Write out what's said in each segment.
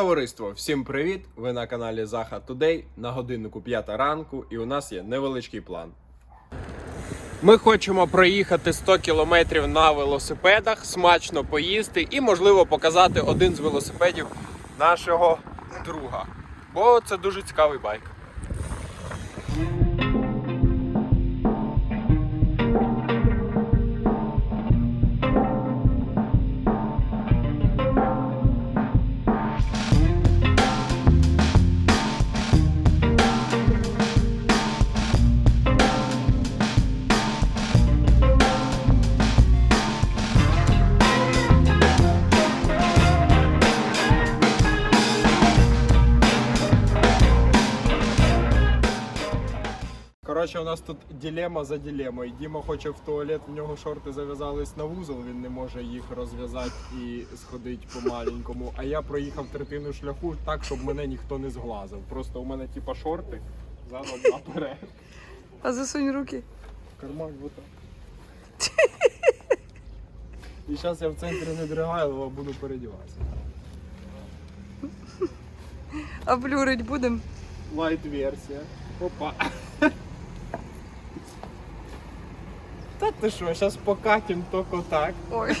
Товариство, всім привіт! Ви на каналі Заха Тудей. На годиннику 5 ранку, і у нас є невеличкий план. Ми хочемо проїхати 100 кілометрів на велосипедах, смачно поїсти і, можливо, показати один з велосипедів нашого друга. Бо це дуже цікавий байк. Коротше, у нас тут дилема за дилемою. Діма хоче в туалет, в нього шорти зав'язались на вузол, він не може їх розв'язати і сходити по-маленькому. А я проїхав третину шляху так, щоб мене ніхто не зглазив. Просто у мене типа шорти задом наперед. А засунь руки. Карман вот так. І зараз я в центрі Недригайлова буду передіватися. А блюрить будем. Лайт версія. Опа. Та ти що, зараз покатим тільки так. Ой.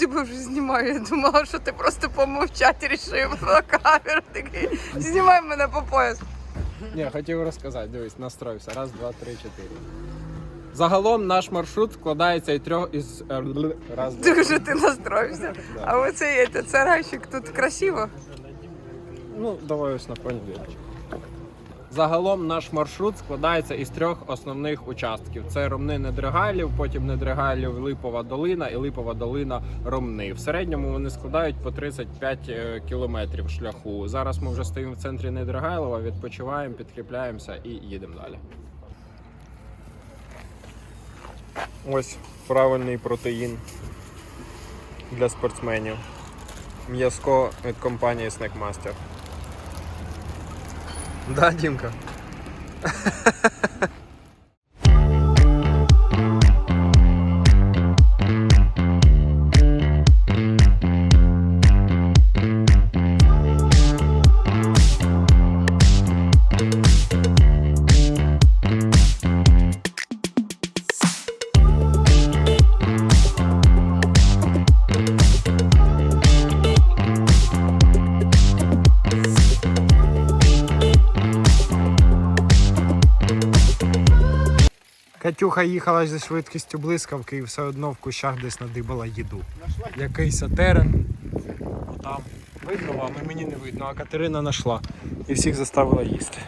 Тебе вже знімаю. Я думала, що ти просто помовчати рішив на камеру. Такий, знімай мене по пояс. Ні, хотів розказати, дивись, настроївся. Раз, два, три, чотири. Загалом наш маршрут складається із трьох із. е, бл- Раз, два. Дуже ти настроївся. А оцей це царайчик тут красиво. Ну, давай ось на понеділок. Загалом наш маршрут складається із трьох основних участків: це Ромни Недригайлів, потім Недригайлів Липова долина і Липова долина Ромни. В середньому вони складають по 35 е, кілометрів шляху. Зараз ми вже стоїмо в центрі Недригайлова, відпочиваємо, підкріпляємося і їдемо далі. Ось правильний протеїн для спортсменів. М'язко від компанії Snackmaster. Да, Дімка. Катюха їхала зі швидкістю блискавки і все одно в кущах десь надибала їду. Якийсь терен. Там видно вам, і мені не видно, а Катерина знайшла і всіх заставила їсти.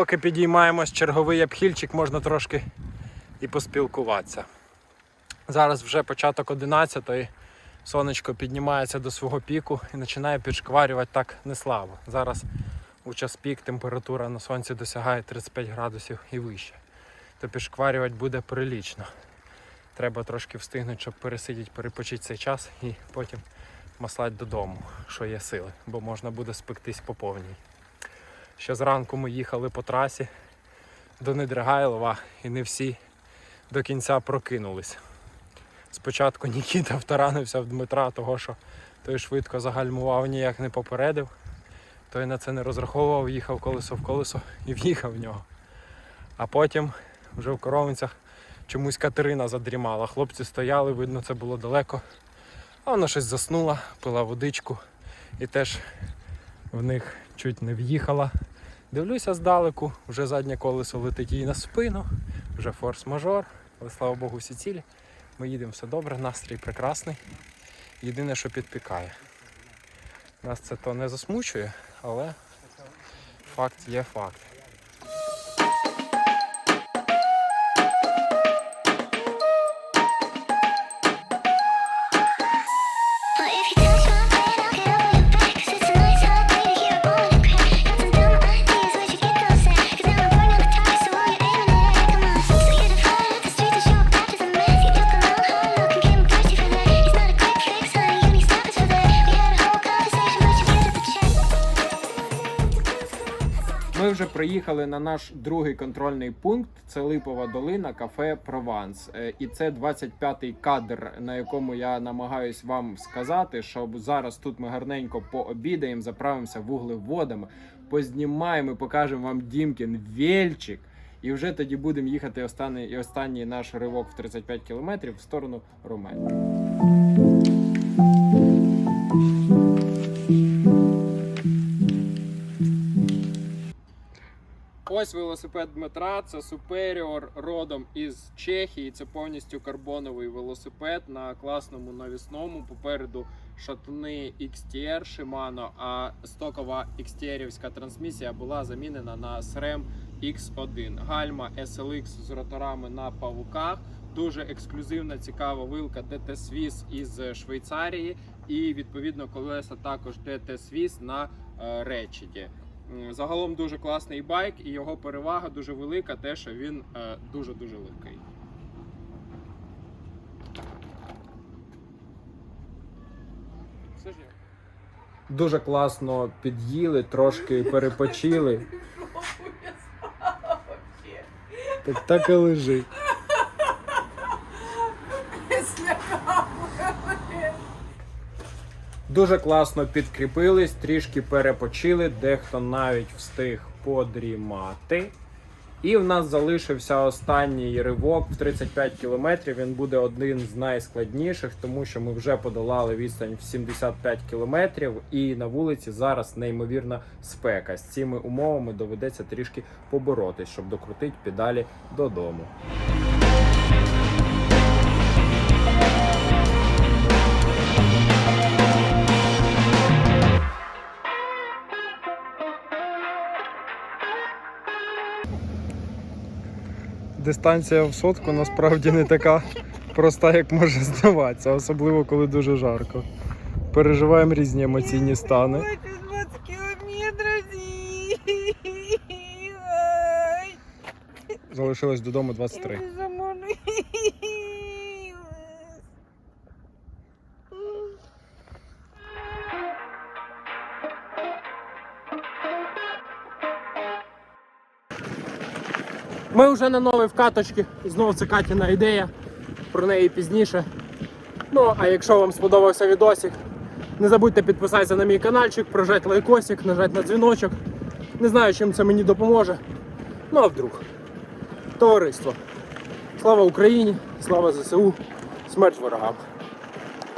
Поки підіймаємось черговий обхильчик, можна трошки і поспілкуватися. Зараз вже початок 11-ї, сонечко піднімається до свого піку і починає підшкварювати так неслабо. Зараз у час пік температура на сонці досягає 35 градусів і вище. То підшкварювати буде прилічно. Треба трошки встигнути, щоб пересидіти, перепочити цей час і потім маслати додому, що є сили, бо можна буде спектись по повній. Ще зранку ми їхали по трасі до Недригайлова і не всі до кінця прокинулись. Спочатку Нікіта втаранився в Дмитра, того що той швидко загальмував, ніяк не попередив. Той на це не розраховував, їхав колесо в колесо і в'їхав в нього. А потім вже в коровинцях чомусь Катерина задрімала. Хлопці стояли, видно, це було далеко. А вона щось заснула, пила водичку і теж в них чуть не в'їхала. Дивлюся здалеку, вже заднє колесо летить їй на спину, вже форс-мажор, але слава Богу, всі цілі. Ми їдемо все добре, настрій прекрасний. Єдине, що підпікає. Нас це то не засмучує, але факт є факт. Ми вже приїхали на наш другий контрольний пункт. Це Липова долина, кафе Прованс. Е, І це 25-й кадр, на якому я намагаюсь вам сказати, що зараз тут ми гарненько пообідаємо, заправимося вуглеводами, познімаємо і покажемо вам Дімкін Вельчик. І вже тоді будемо їхати останній, і останній наш ривок в 35 кілометрів в сторону Румунії. Ось велосипед Дмитра. Це Superior родом із Чехії. Це повністю карбоновий велосипед на класному навісному. Попереду шатуни XTR Shimano, а стокова XTR-івська трансмісія була замінена на SRAM X1. Гальма SLX з роторами на павуках. Дуже ексклюзивна, цікава вилка DT Swiss із Швейцарії, і відповідно колеса також DT Swiss на е, речіді. Загалом дуже класний байк, і його перевага дуже велика, те, що він е, дуже-дуже легкий. Дуже класно під'їли, трошки перепочили. Так так і лежить. Дуже класно підкріпились, трішки перепочили, дехто навіть встиг подрімати. І в нас залишився останній ривок в 35 кілометрів. Він буде один з найскладніших, тому що ми вже подолали відстань в 75 кілометрів, і на вулиці зараз неймовірна спека. З цими умовами доведеться трішки поборотись, щоб докрутити педалі додому. Дистанція в сотку насправді не така проста, як може здаватися, особливо коли дуже жарко. Переживаємо різні емоційні стани. Залишилось додому 23. Ми вже на новій вкаточці. Знову це Катіна ідея. Про неї пізніше. Ну, а якщо вам сподобався відосик, не забудьте підписатися на мій каналчик, прожати лайкосик, нажати на дзвіночок. Не знаю, чим це мені допоможе. Ну а вдруг. Товариство. Слава Україні! Слава ЗСУ! Смерть ворогам!